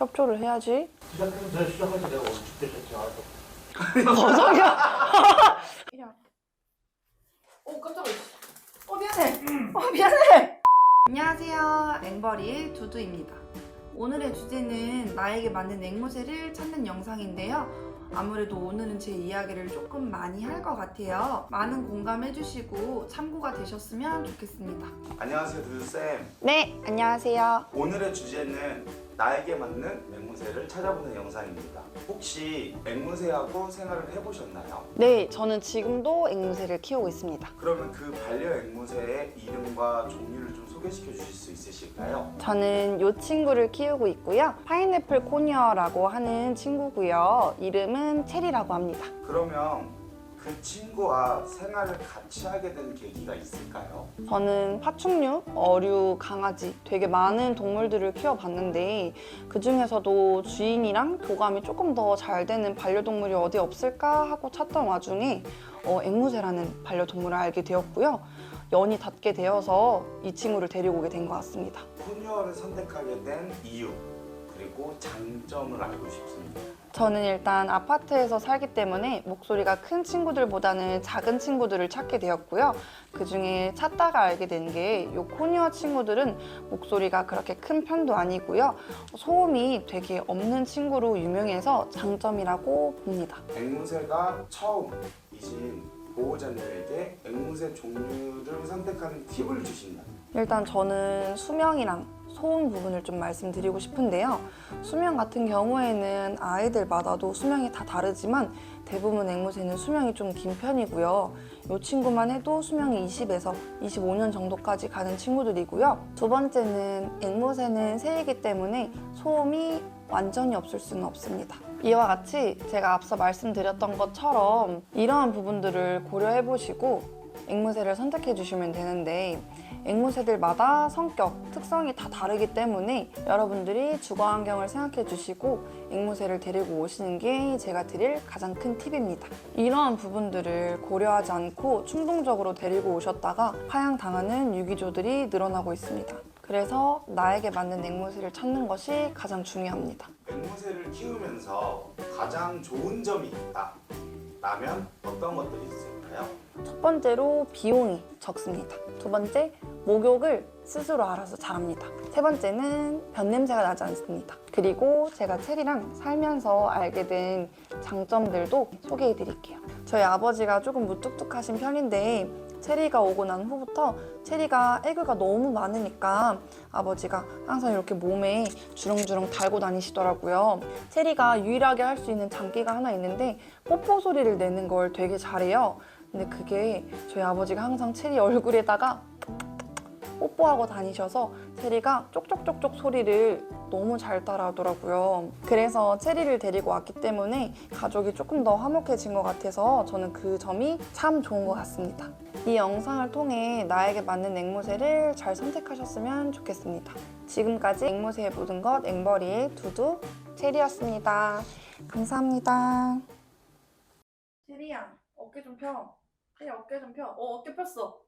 협조를 해야지. 시작하면 시작할 때 내가 알았어. 오 깜짝이야. 어 미안해. 어 미안해. 안녕하세요. 앵벌이의 두두입니다. 오늘의 주제는 나에게 맞는 앵무새를 찾는 영상인데요. 아무래도 오늘은 제 이야기를 조금 많이 할 것 같아요. 많은 공감해주시고 참고가 되셨으면 좋겠습니다. 안녕하세요 두두쌤 네, 안녕하세요. 오늘의 주제는 나에게 맞는 앵무새를 찾아보는 영상입니다 혹시 앵무새하고 생활을 해보셨나요? 네, 저는 지금도 앵무새를 키우고 있습니다. 그러면 그 반려 앵무새의 이름과 종류를 좀 소개시켜 주실 수 있으실까요? 저는 이 친구를 키우고 있고요. 파인애플 코니어라고 하는 친구고요. 이름은 체리라고 합니다. 그러면 그 친구와 생활을 같이 하게 된 계기가 있을까요? 저는 파충류, 어류, 강아지 되게 많은 동물들을 키워봤는데 그 중에서도 주인이랑 교감이 조금 더 잘 되는 반려동물이 어디 없을까 하고 찾던 와중에 어, 앵무새라는 반려동물을 알게 되었고요. 연이 닿게 되어서 이 친구를 데리고 오게 된 것 같습니다. 코뉴어를 선택하게 된 이유 그리고 장점을 알고 싶습니다 저는 일단 아파트에서 살기 때문에 목소리가 큰 친구들보다는 작은 친구들을 찾게 되었고요. 그 중에 찾다가 알게 된게이 코니어 친구들은 목소리가 그렇게 큰 편도 아니고요. 소음이 되게 없는 친구로 유명해서 장점이라고 봅니다. 앵무새가 처음이신 보호자님에게 앵무새 종류를 선택하는 팁을 주신다면 일단 저는 수명이랑 소음 부분을 좀 말씀드리고 싶은데요. 수명 같은 경우에는 아이들마다도 수명이 다 다르지만 대부분 앵무새는 수명이 좀 긴 편이고요. 이 친구만 해도 수명이 20에서 25년 정도까지 가는 친구들이고요. 두 번째는 앵무새는 새이기 때문에 소음이 완전히 없을 수는 없습니다. 이와 같이 제가 앞서 말씀드렸던 것처럼 이러한 부분들을 고려해 보시고 앵무새를 선택해 주시면 되는데 앵무새들마다 성격, 특성이 다 다르기 때문에 여러분들이 주거 환경을 생각해 주시고 앵무새를 데리고 오시는 게 제가 드릴 가장 큰 팁입니다. 이러한 부분들을 고려하지 않고 충동적으로 데리고 오셨다가 파양당하는 유기조들이 늘어나고 있습니다. 그래서 나에게 맞는 앵무새를 찾는 것이 가장 중요합니다. 앵무새를 키우면서 가장 좋은 점이 있다 라면 어떤 것들이 있을까요? 첫 번째로 비용이 적습니다. 두 번째, 목욕을 스스로 알아서 잘합니다. 세 번째는 변 냄새가 나지 않습니다. 그리고 제가 체리랑 살면서 알게 된 장점들도 소개해 드릴게요. 저희 아버지가 조금 무뚝뚝하신 편인데 체리가 오고 난 후부터 체리가 애교가 너무 많으니까 아버지가 항상 이렇게 몸에 주렁주렁 달고 다니시더라고요. 체리가 유일하게 할 수 있는 장기가 하나 있는데 뽀뽀 소리를 내는 걸 되게 잘해요. 근데 그게 저희 아버지가 항상 체리 얼굴에다가 뽀뽀하고 다니셔서 체리가 쪽쪽쪽쪽 소리를 너무 잘 따라하더라고요. 그래서 체리를 데리고 왔기 때문에 가족이 조금 더 화목해진 것 같아서 저는 그 점이 참 좋은 것 같습니다. 이 영상을 통해 나에게 맞는 앵무새를 잘 선택하셨으면 좋겠습니다. 지금까지 앵무새의 모든 것 앵벌이의 두두 체리였습니다. 감사합니다. 체리야 어깨 좀 펴. 체리 어깨 좀 펴. 어 어깨 폈어.